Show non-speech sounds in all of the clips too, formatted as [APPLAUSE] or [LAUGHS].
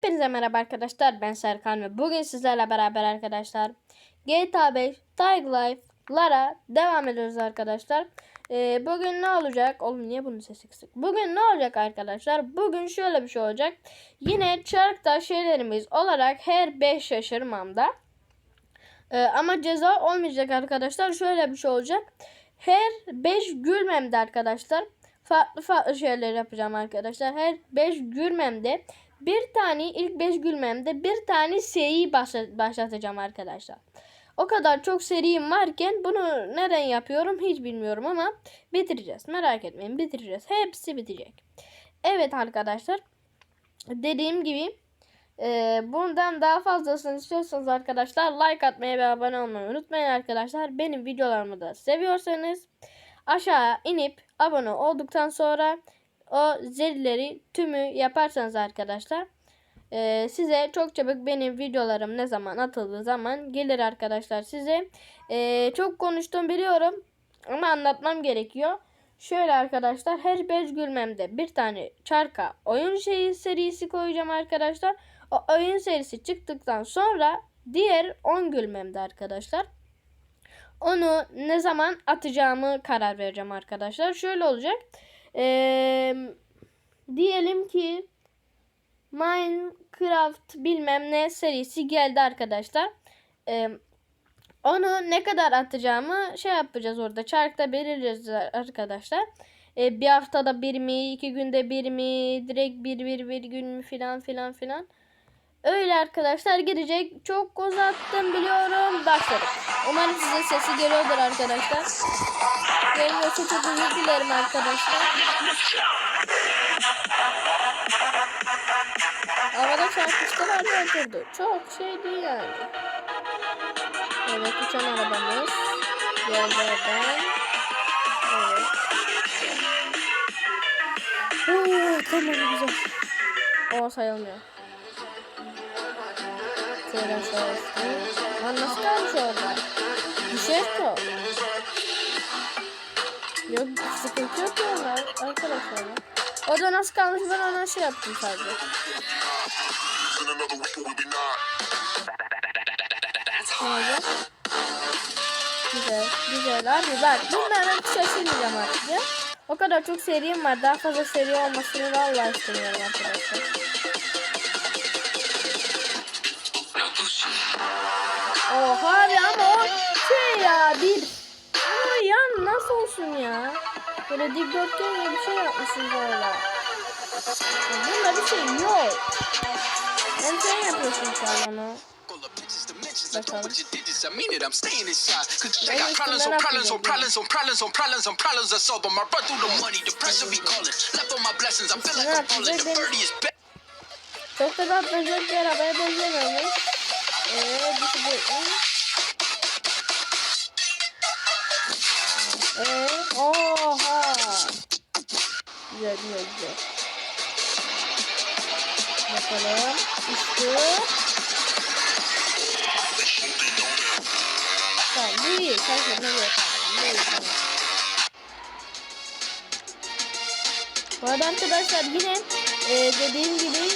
Hepinize merhaba arkadaşlar ben Serkan ve bugün sizlerle beraber arkadaşlar GTA 5 Tag Life Lara devam ediyoruz arkadaşlar. Ee, bugün ne olacak? Oğlum niye bunun sesi kısık? Bugün ne olacak arkadaşlar? Bugün şöyle bir şey olacak. Yine çarkta şeylerimiz olarak her 5 şaşırmamda. Ee, ama ceza olmayacak arkadaşlar. Şöyle bir şey olacak. Her 5 gülmemde arkadaşlar. Farklı farklı şeyler yapacağım arkadaşlar. Her 5 gülmemde bir tane ilk 5 gülmemde bir tane seri başla- başlatacağım arkadaşlar. O kadar çok serim varken bunu neden yapıyorum hiç bilmiyorum ama bitireceğiz. Merak etmeyin bitireceğiz. Hepsi bitecek. Evet arkadaşlar. Dediğim gibi e, bundan daha fazlasını istiyorsanız arkadaşlar like atmayı ve abone olmayı unutmayın arkadaşlar. Benim videolarımı da seviyorsanız aşağı inip abone olduktan sonra o zilleri tümü yaparsanız arkadaşlar e, size çok çabuk benim videolarım ne zaman atıldığı zaman gelir arkadaşlar size. E, çok konuştum biliyorum ama anlatmam gerekiyor. Şöyle arkadaşlar her 5 gülmemde bir tane çarka oyun şeyi serisi koyacağım arkadaşlar. O oyun serisi çıktıktan sonra diğer 10 gülmemde arkadaşlar. Onu ne zaman atacağımı karar vereceğim arkadaşlar. Şöyle olacak. Ee, diyelim ki Minecraft bilmem ne serisi geldi arkadaşlar. Ee, onu ne kadar atacağımı şey yapacağız orada. Çarkta belirleyeceğiz arkadaşlar. Ee, bir haftada bir mi, iki günde bir mi, direkt bir bir bir gün mü filan filan filan. Öyle arkadaşlar gidecek. Çok uzattım biliyorum. Başladık. Umarım size sesi geliyordur arkadaşlar. Gelmiyorsa çok özür dilerim arkadaşlar. Havada çarpıştılar ve oturdu. Çok şey değil yani. Evet uçan arabamız. Oradan. Evet. Oo, tamam güzel. O sayılmıyor. Seyran savaştı. Lan nasıl kalmış orada? Düşer ki o. Yok sıkıntı yok ya arkadaşlar ya. O da nasıl kalmış ben ona şey yaptım sadece. Güzel, güzel abi bak bunların şaşırmayacağım artık ya. O kadar çok serim var. Daha fazla seri olmasını vallahi istemiyorum arkadaşlar. Oha abi ama o şey ya bir nasıl olsun ya? Böyle dikdörtgen gibi bir şey yapmışsınız orada. Bunda bir şey yok. Hem sen yapıyorsun şu an dimensions. I do what you did is I mean it. I'm staying inside. Cause I Ben got problems on problems on problems on problems on problems on problems. I solve them. I run through the money. The pressure be calling. Left on my blessings. I feel like I'm falling. The birdie is back. Çok da atlayacak bir arabaya benzemiyormuş. Eee dışı bu. Eee oha. Güzel güzel güzel. Bakalım. Üstü. Tamam bu iyi. Sen ne yok. İyi tamam. Bu arada arkadaşlar yine e, dediğim gibi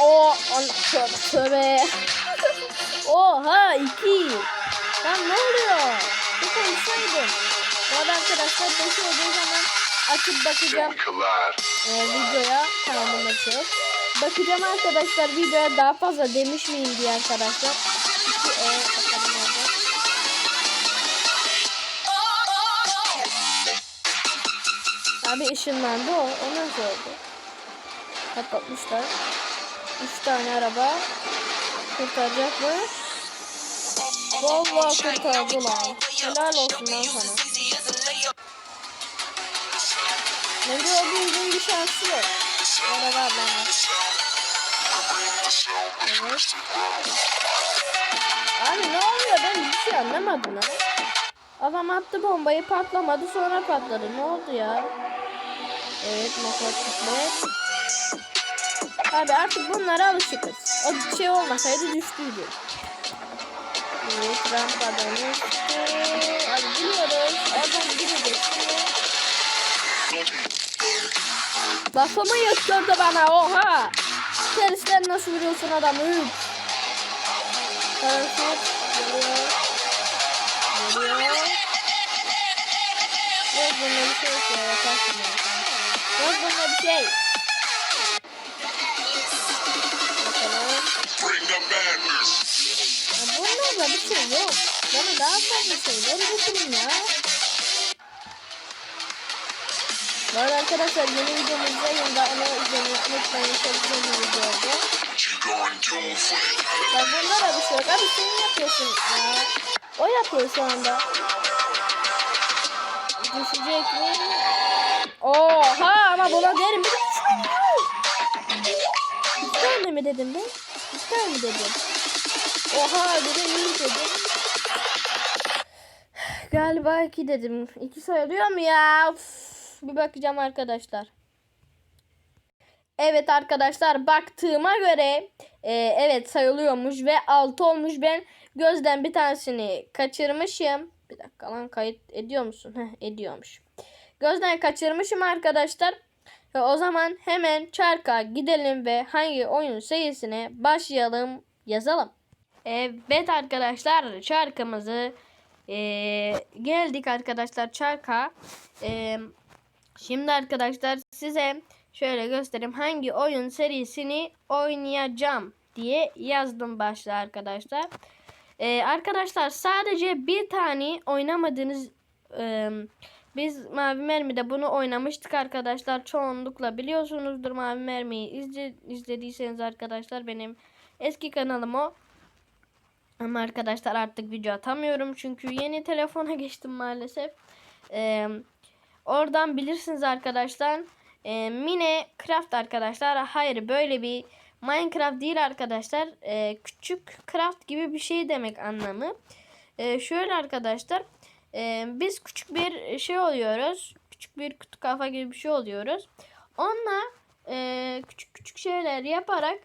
o Allah tövbe tövbe. Oha iki. Lan ne oluyor? Bir konuşsaydım. Bu arada arkadaşlar beş olduğu zaman açıp bakacağım Collide. e, videoya. Tamam şey yok. Bakacağım arkadaşlar videoya daha fazla demiş miyim diye arkadaşlar. İki, e, bakalım orada. Abi ışınlandı o. O nasıl oldu? Patlatmışlar. Üç tane araba. Kurtaracak mı? Vallahi kurtardı lan. Helal olsun lan sana. Bence o bildiğin bir şansı yok. Lan var. Evet. Abi ne oluyor ben hiçbir şey anlamadım lan. Adam attı bombayı patlamadı sonra patladı. Ne oldu ya? Evet motosiklet. Abi artık bunlara alışıkız. O şey olmasaydı düştüydü. Evet rampadan uçtu. Abi biliyoruz. Oradan girecek. Lafımı yutturdu bana oha. Teristen nasıl vuruyorsun adamı? Üf. Paraşüt geliyor. Geliyor. Yok bunda bir şey yok ya. Yok bunda bir şey. Bunlarda bir şey yok. Bana daha fazla şeyler getirin ya. Bu arada arkadaşlar yeni videomuzda yanında onu izlemeyi unutmayın. Çok güzel bir video oldu. Ya bunda da bir şey yok. Abi sen yapıyorsun. Aa, o yapıyor şu anda. Düşecek mi? Oha ama buna derim. Bir de mi dedim ben? Bir mi dedim? Oha bir de iyi dedim. Galiba iki dedim. İki sayılıyor mu ya? Uf, bir bakacağım arkadaşlar. Evet arkadaşlar baktığıma göre e, evet sayılıyormuş ve 6 olmuş. Ben gözden bir tanesini kaçırmışım. Bir dakika lan kayıt ediyor musun? Heh, ediyormuş. Gözden kaçırmışım arkadaşlar. Ve o zaman hemen çarka gidelim ve hangi oyun serisine başlayalım yazalım. Evet arkadaşlar çarkımızı e, geldik arkadaşlar çarka. E, Şimdi arkadaşlar size şöyle göstereyim hangi oyun serisini oynayacağım diye yazdım başta arkadaşlar. Ee, arkadaşlar sadece bir tane oynamadığınız e, biz Mavi Mermi'de bunu oynamıştık arkadaşlar. Çoğunlukla biliyorsunuzdur Mavi Mermi'yi izle, izlediyseniz arkadaşlar benim eski kanalım o. Ama arkadaşlar artık video atamıyorum çünkü yeni telefona [LAUGHS] geçtim maalesef. Eee Oradan bilirsiniz arkadaşlar. E, Mine Craft arkadaşlar. Hayır böyle bir Minecraft değil arkadaşlar. E, küçük craft gibi bir şey demek anlamı. E, şöyle arkadaşlar. E, biz küçük bir şey oluyoruz. Küçük bir kutu kafa gibi bir şey oluyoruz. Onunla e, küçük küçük şeyler yaparak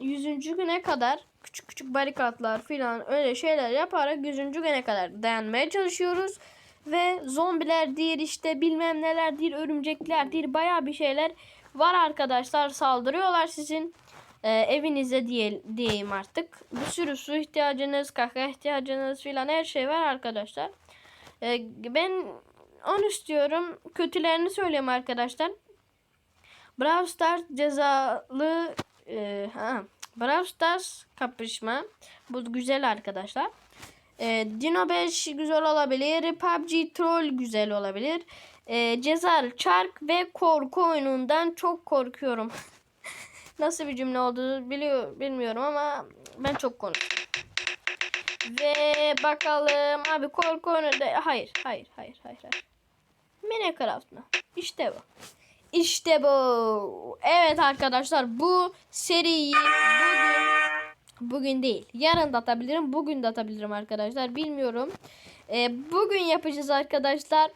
100. güne kadar küçük küçük barikatlar filan öyle şeyler yaparak 100. güne kadar dayanmaya çalışıyoruz. Ve zombiler değil işte bilmem neler değil örümcekler değil baya bir şeyler var arkadaşlar saldırıyorlar sizin e, evinize diye, diyeyim artık. Bir sürü su ihtiyacınız, kaka ihtiyacınız filan her şey var arkadaşlar. E, ben onu istiyorum. Kötülerini söyleyeyim arkadaşlar. Brawl Stars cezalı e, ha, Brawl Stars kapışma. Bu güzel arkadaşlar. E, Dino 5 güzel olabilir. PUBG Troll güzel olabilir. E, Cezar, Çark ve korku oyunundan çok korkuyorum. [LAUGHS] Nasıl bir cümle olduğunu biliyor, bilmiyorum ama ben çok konuştum. Ve bakalım abi korku oyunu da hayır hayır hayır hayır. hayır. Minecraft mı? İşte bu. İşte bu. Evet arkadaşlar bu seriyi bugün Bugün değil. Yarın da atabilirim. Bugün de atabilirim arkadaşlar. Bilmiyorum. Ee, bugün yapacağız arkadaşlar.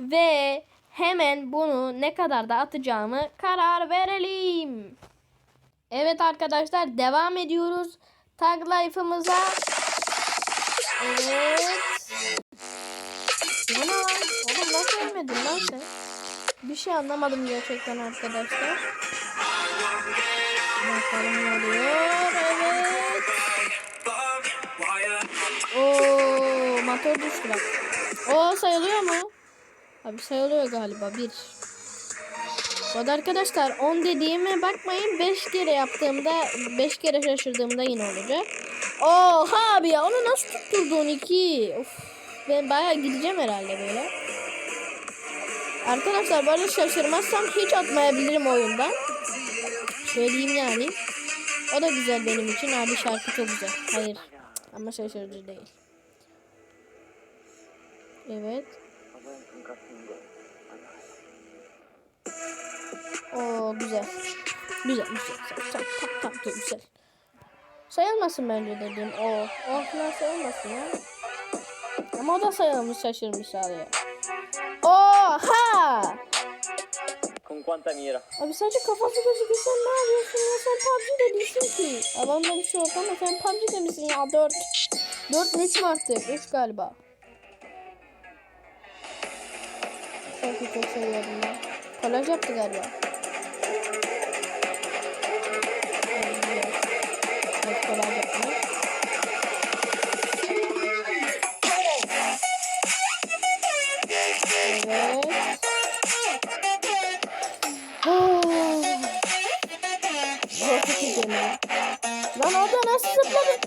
Ve hemen bunu ne kadar da atacağımı karar verelim. Evet arkadaşlar devam ediyoruz. Tag life'ımıza. Evet. Bu lan? Oğlum nasıl ölmedin lan sen? Bir şey anlamadım gerçekten arkadaşlar. Bakalım ne oluyor. Evet. Oo, motor düştü bak. O sayılıyor mu? Abi sayılıyor galiba. Bir. Bu arkadaşlar 10 dediğime bakmayın. 5 kere yaptığımda 5 kere şaşırdığımda yine olacak. Oha abi ya onu nasıl tutturdun iki? Of. Ben bayağı gideceğim herhalde böyle. Arkadaşlar böyle şaşırmazsam hiç atmayabilirim oyundan. Söyleyeyim yani. O da güzel benim için. Abi şarkı çok güzel. Hayır. Ama şaşırtıcı değil. Evet. O güzel. Güzel, güzel. Tam, tam, tam, güzel. Sayılmasın bence dediğim. O, o falan sayılmasın ya. Ama o da sayılmış şaşırmış abi. Oha! Con quanta mira? Abi sadece kafası gözüküyor sen ne yapıyorsun ya sen PUBG'de değilsin ki. Adamda bir şey yok ama sen PUBG'de misin ya 4. 4 mü 3 mü artık? 3 galiba. Şarkıyı çok seviyorum ya. Kolaj yaptı galiba. Evet. Roket gemi. Lan orada nasıl zıpladı?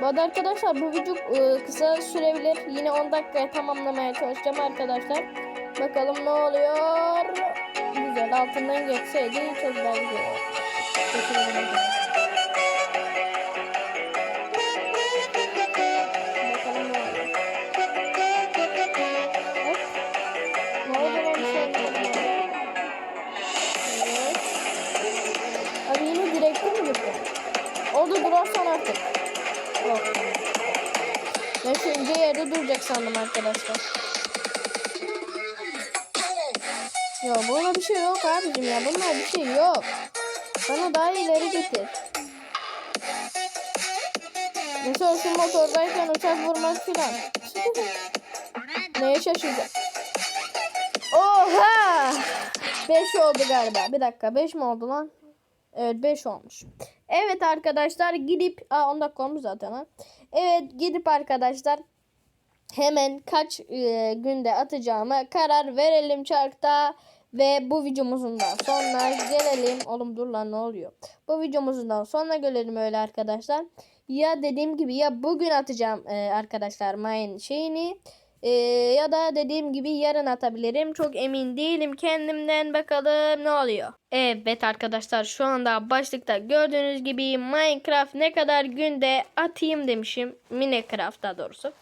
Bu arada arkadaşlar bu video e, kısa sürebilir. Yine 10 dakikaya tamamlamaya çalışacağım arkadaşlar. Bakalım ne oluyor. Güzel altından geçseydi çok daha güzel olur. Geçelim. Duracak sandım arkadaşlar. Yok bunda bir şey yok abicim ya. Bunda bir şey yok. Bana daha ileri getir. Mesela şu motordayken uçak vurmak filan. [LAUGHS] Neye şaşıracağım? Oha! 5 oldu galiba. Bir dakika 5 mi oldu lan? Evet 5 olmuş. Evet arkadaşlar gidip... Aa 10 dakika olmuş zaten ha. Evet gidip arkadaşlar hemen kaç e, günde atacağıma karar verelim çarkta. Ve bu videomuzun da sonuna gelelim. Oğlum dur lan ne oluyor? Bu videomuzun da sonuna gelelim öyle arkadaşlar. Ya dediğim gibi ya bugün atacağım e, arkadaşlar Mayın şeyini. e, ya da dediğim gibi yarın atabilirim. Çok emin değilim kendimden. Bakalım ne oluyor. Evet arkadaşlar şu anda başlıkta gördüğünüz gibi Minecraft ne kadar günde atayım demişim. Minecraft daha doğrusu.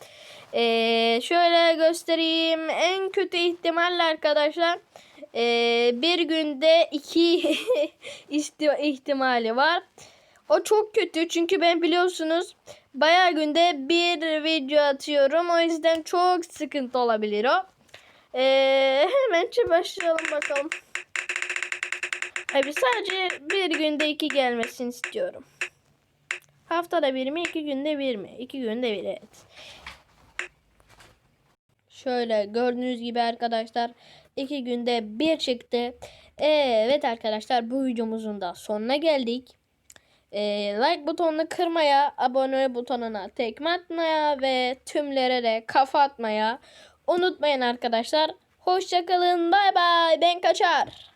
E, şöyle göstereyim. En kötü ihtimalle arkadaşlar e, bir günde iki [LAUGHS] ihtimali var. O çok kötü çünkü ben biliyorsunuz bayağı günde bir video atıyorum. O yüzden çok sıkıntı olabilir o. Ee, hemen başlayalım bakalım. Abi sadece bir günde iki gelmesini istiyorum. Haftada bir mi iki günde bir mi? İki günde bir evet. Şöyle gördüğünüz gibi arkadaşlar iki günde bir çıktı. Evet arkadaşlar bu videomuzun da sonuna geldik. Ee, like butonunu kırmaya, abone butonuna tekme atmaya ve tümlere de kafa atmaya unutmayın arkadaşlar. Hoşçakalın. Bay bay. Ben kaçar.